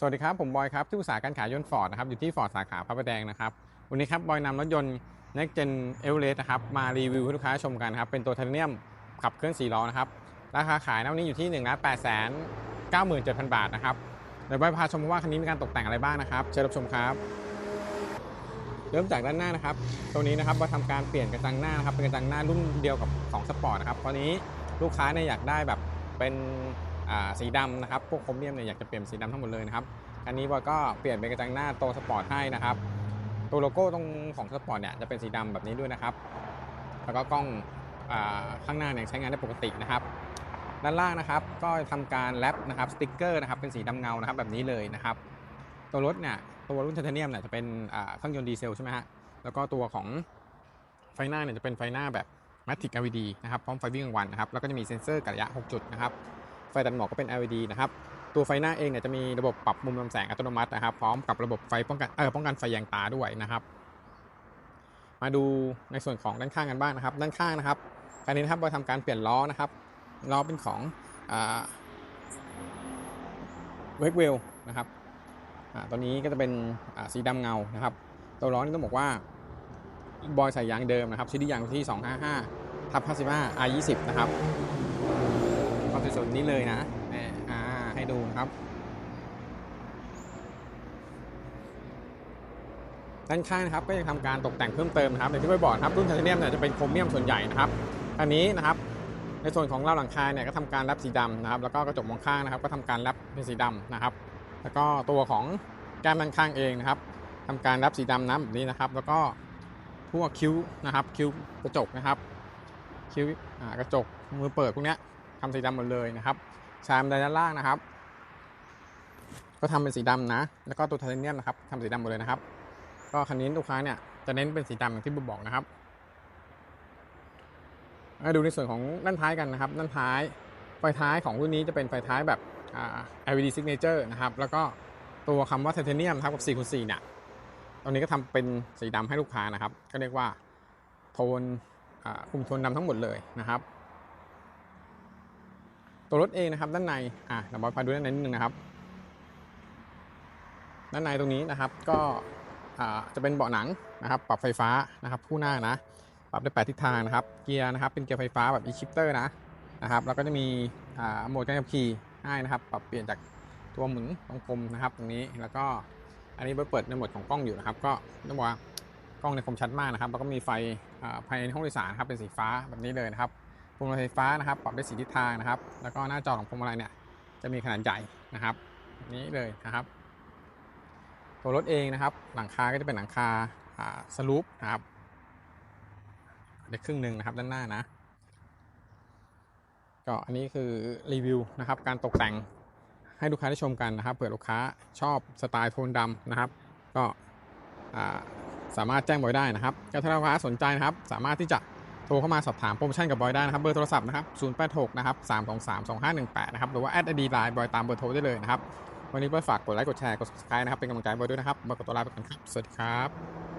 สวัสดีครับ ผมบอยครับ ที่ปรึกษาการขายยนต์ฟอร์ดนะครับ อยู่ที่ฟอร์ดสาขาพระประแดงนะครับ วันนี้ครับ บอยนำรถยนต์ Next Gen e v e r e s t นะครับ มารีวิวให้ลูกค้าชมกันครับ เป็นตัวไทเทเนียมขับเคลื่อน4ล้อนะครับ ราคาขายนะวันนี้อยู่ที่1นึ่งล้านแปดแสนเก้าหมื่นเจ็ดพันบาทนะครับ เดี๋ยวบอยพาชมว่าคันนี้มีการตกแต่งอะไรบ้างนะครับ เชิญรับชมครับ เริ่มจากด้านหน้านะครับ ตัวนี้นะครับบอยทำการเปลี่ยนกระจังหน้านะครับ เป็นกระจังหน้ารุ่นเดียวกับของสปอร์ตนะครับตอนนี้ลูกค้าเนี่ยอยากได้แบบเป็น สีดำนะครับ พวกโครเมียมเนี่ยอยากจะเปลี่ยนสีดำทั้งหมดเลยนะครับ อันนี้บอยก็เปลี่ยนเป็นกระจังหน้าโตสปอร์ตให้นะครับ ตัวโลโก้ตรงของสปอร์ตเนี่ยจะเป็นสีดำแบบนี้ด้วยนะครับ แล้วก็กล้องอข้างหน้าเนี่ยใช้งานได้ปกตินะครับ ด้านล่างนะครับก็ทำการแรปนะครับสติกเกอร์นะครับเป็นสีดำเงานะครับแบบนี้เลยนะครับ ตัวรถเนี่ยตัวรุ่นไทเทเนียมเนี่ยจะเป็นเครื่องยนต์ดีเซลใช่ไหมฮะแล้วก็ตัวของไฟหน้าเนี่ยจะเป็นไฟหน้าแบบ Matic LED นะครับพร้อมไฟวิ่งกลางวันนะครับแล้วก็จะมีเซ็นเซอร์กระยะ 6 จุดนะครับ ไฟตัดหมอกก็เป็น LED นะครับตัวไฟหน้าเองเนี่ยจะมีระบบปรับมุมลำแสงอัตโนมัตินะครับ พร้อมกับระบบไฟป้องกันเออป้องกันไฟแยงตาด้วยนะครับ มาดูในส่วนของด้านข้างกันบ้างนะครับ ด้านข้างนะครับคันนี้นะครับเราทำการเปลี่ยนล้อนะครับล้อเป็นของเวกเวลนะครับอ่าตัวนี้ก็จะเป็นอ่าสีดำเงานะครับ ตัวล้อนี่ต้องบอกว่าบอยใส่ยางเดิมนะครับชิ้นที่ยางที่ 255ทับ55 R20 นะครับ นี้เลยนะอ่าให้ดูนะครับด้านข้างนะครับก็ยังทำการตกแต่งเพิ่มเติมนะครับอย่างที่ไปบอกนะครับรุ่นไทเทเนียมเนี่ยจะเป็นโครเมียมส่วนใหญ่นะครับอันนี้นะครับ ในส่วนของราวหลังคาเนี่ยก็ทำการแรปสีดำนะครับ แล้วก็กระจกมองข้างนะครับ ก็ทำการแรปเป็นสีดำนะครับ แล้วก็ตัวของแก้มด้านข้างเองนะครับทำการแรปสีดำนะแบบนี้นะครับ แล้วก็พวกคิ้วนะครับ คิ้วกระจกนะครับ คิ้วกระจกมือเปิดพวกเนี้ย ทำสีดำหมดเลยนะครับชามด้านล่างนะครับ ก็ทำเป็นสีดำนะ แล้วก็ตัวไทเทเนียมนะครับทำสีดำหมดเลยนะครับ ก็คันนี้ลูกค้าเนี่ยจะเน้นเป็นสีดำอย่างที่บุ๊บอกนะครับมาดูในส่วนของด้านท้ายกันนะครับ ด้านท้ายไฟท้ายของรุ่นนี้จะเป็นไฟท้ายแบบ LED signature นะครับ แล้วก็ตัวคำว่าไทเทเนียมครับกับ4คูณ4เนี่ยตอนนี้ก็ทำเป็นสีดำให้ลูกค้านะครับ ก็เรียกว่าโทนคุมโทนดำทั้งหมดเลยนะครับ ตัวรถเองนะครับด้านในอะเดี๋ยวบอยพาดูด้านในนิดนึงนะครับ ด้านในตรงนี้นะครับก็อ่าจะเป็นเบาะหนังนะครับ ปรับไฟฟ้านะครับคู่หน้านะ ปรับได้แปดทิศทางนะครับ เกียร์นะครับเป็นเกียร์ไฟฟ้าแบบ e-shifter นะนะครับแล้วก็จะมีอ่าโหมดการขับขี่ให้นะครับ ปรับเปลี่ยนจากตัวหมุนวงกลมนะครับ ตรงนี้แล้วก็อันนี้เปิดในโหมดของกล้องอยู่นะครับ ก็ต้องบอกว่ากล้องในคมชัดมากนะครับ แล้วก็มีไฟอ่าภายในห้องโดยสารครับเป็นสีฟ้าแบบนี้เลยนะครับ พวงมาลัยไฟฟ้านะครับปรับได้สีทิศทางนะครับ แล้วก็หน้าจอของพวงมาลัยเนี่ยจะมีขนาดใหญ่นะครับ นี้เลยนะครับ ตัวรถเองนะครับ หลังคาก็จะเป็นหลังคาสลูปนะครับได้ครึ่งหนึ่งนะครับด้านหน้านะก็อันนี้คือรีวิวนะครับ การตกแต่งให้ลูกค้าได้ชมกันนะครับเผื่อลูกค้าชอบสไตล์โทนดำนะครับ ก็สามารถแจ้งบอยได้นะครับก็ถ้าลูกค้าสนใจนะครับ สามารถที่จะ โทรเข้ามาสอบถามโปรโมชั่นกับบอยได้นะครับ เบอร์โทรศัพท์นะครับ 086 นะครับ 323 2518 นะครับ หรือว่าแอดไอดีไลน์บอยตามเบอร์โทรได้เลยนะครับ วันนี้บอยฝากกดไลค์ กดแชร์ กด subscribe นะครับ เป็นกำลังใจบอยด้วยนะครับบอยขอตัวลาไปก่อนครับ สวัสดีครับ